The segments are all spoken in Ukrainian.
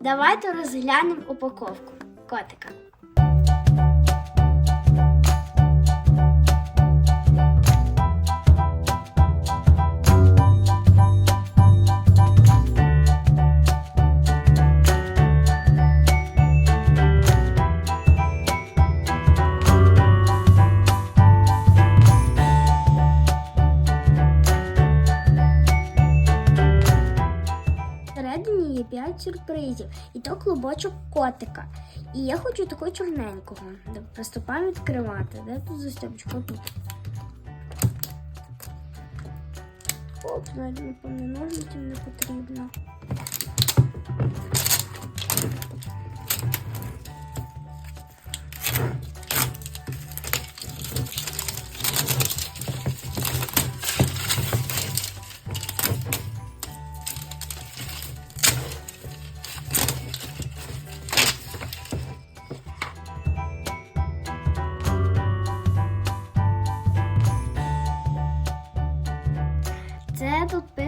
Давайте розглянемо упаковку котика. Всередині 5 сюрпризів, і то клубочок котика. І я хочу такого чорненького. Приступаємо відкривати. Де тут застібочка? Тут. Оп, навіть напевно, ножниці не потрібно.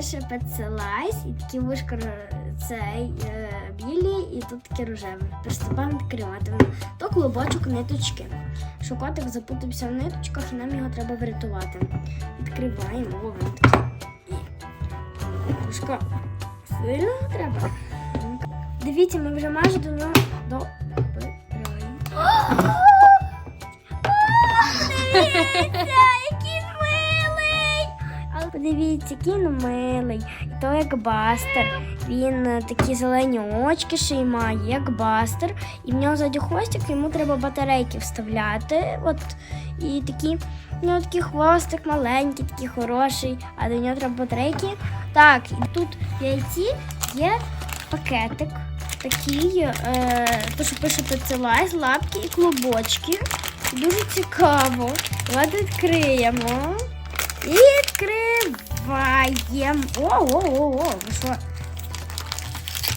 Пише Пецелайс, і такі вушка цей е, білі, і тут такі рожеві. Приступаємо відкривати. То клубочок ниточки. Що котик запутався в ниточках, і нам його треба врятувати. Відкриваємо, о, він такий. Вушка сильно треба. Дивіться, ми вже майже до нього добираємо. Дивіться, подивіться, він милий. І то як бастер. Він е, такі зелені очки ще й має, як бастер. І в нього ззаді хвостик, йому треба батарейки вставляти. От і такі, в нього такий хвостик маленький, такий хороший, а до нього треба батарейки. Так, і тут в яйці є пакетик. Такий, е, то, що пише поцілай, лапки і клубочки. Дуже цікаво. Давайте відкриємо. Відкриваємо. О-о-о-о, ви що?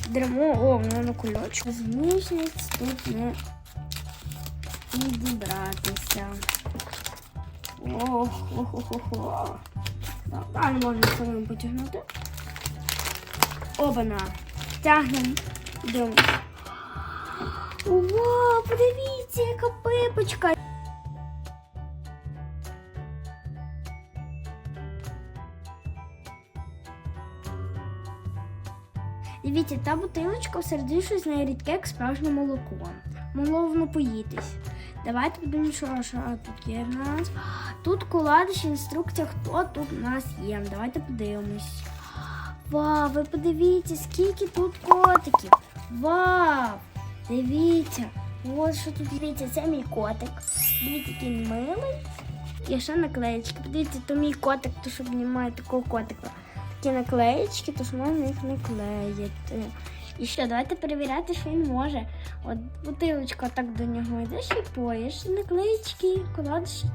Деремо, о, воно на кульочку. Зміжниць тут не підібратися. Ох, ох, ох, ох, ох. Так, а не можна самим потягнути. Обана. Тягнемо. Йдемо. Ого, подивіться, яка пипочка. Дивіться, та бутилочка всередині щось найрідке, як справжнє молоко. Могло воно. Давайте подивимося, що, тут є в нас. Тут коладиш, інструкція, хто тут у нас є. Давайте подивимось. Вау, ви подивіться, скільки тут котиків. Вау! Дивіться, ось що тут дивіться, це мій котик. Дивіться, який милий. І ще наклеєчки. Подивіться, то мій котик, то що обнімає такого котика. Такі наклеєчки, то можна їх наклеїти. І що, давайте перевіряти, що він може. От бутилочка так до нього йдеш і поїш, наклеєчки, коладочки.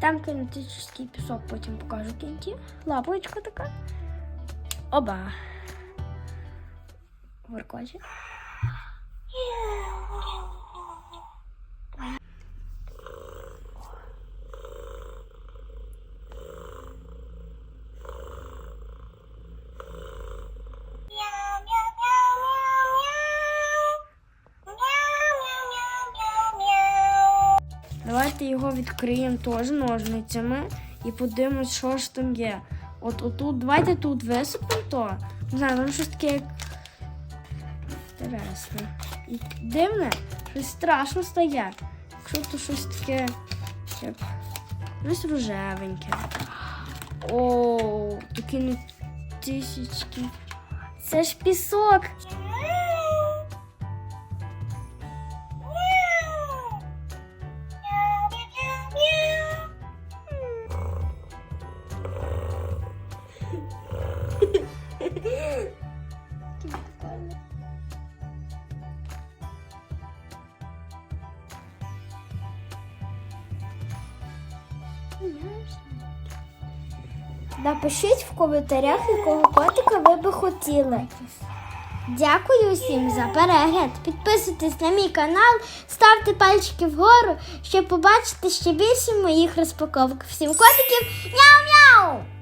Там кинетичний пісок потім покажу в кінці. Лапочка така. Оба. Воркоче. Давайте його відкриємо теж ножницями і подивимось, що ж там є. От отут, давайте тут висипемо то. Не знаю, воно щось таке як. Інтересне. І дивне, щось страшно стає. Якщо то щось таке, як щось рожевеньке. О, такі не тисячки. Це ж пісок. Напишіть в коментарях, якого котика ви би хотіли. Дякую всім за перегляд. Підписуйтесь на мій канал, ставте пальчики вгору, щоб побачити ще більше моїх розпаковок. Всім котиків няу-няу!